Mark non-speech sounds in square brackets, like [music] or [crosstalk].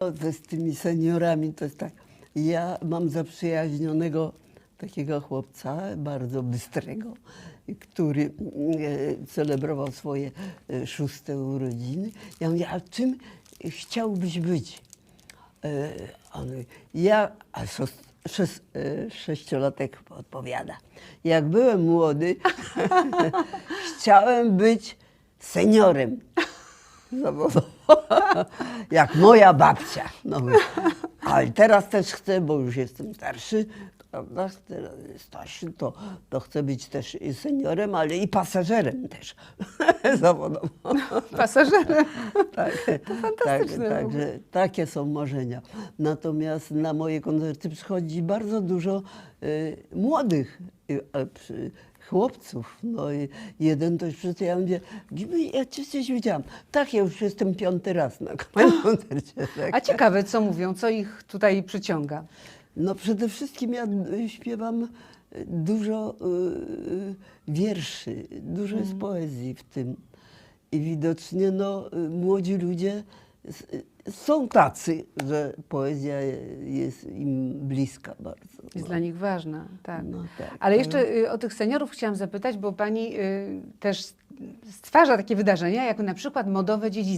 Z tymi seniorami to jest tak. Ja mam zaprzyjaźnionego takiego chłopca, bardzo bystrego, który e, celebrował swoje e, szóste urodziny. Ja mówię, a czym chciałbyś być? E, ja, a e, sześciolatek odpowiada. Jak byłem młody, [laughs] chciałem być seniorem. Jak moja babcia. No, ale teraz też chcę, bo już jestem starszy, prawda? Starszy, to, to chcę być też i seniorem, ale i pasażerem też [laughs] zawodowo. Pasażerem. Tak, fantastyczne tak, także takie są marzenia. Natomiast na moje koncerty przychodzi bardzo dużo y, młodych y, przy- chłopców. No i jeden to już przyszedł, ja mówię, "Gimmy, ja cię gdzieś widziałam. Tak, ja już jestem piąty raz na [gasps] koncercie. Tak. A ciekawe, co mówią, co ich tutaj przyciąga. No przede wszystkim ja y, śpiewam y, dużo y, y, wierszy, dużo jest poezji w tym. I widocznie no, młodzi ludzie są tacy, że poezja jest im bliska bardzo. Jest no. dla nich ważna, tak. No tak, Ale jeszcze y, o tych seniorów chciałam zapytać, bo pani y, też stwarza takie wydarzenia, jak na przykład modowe dziedzictwo.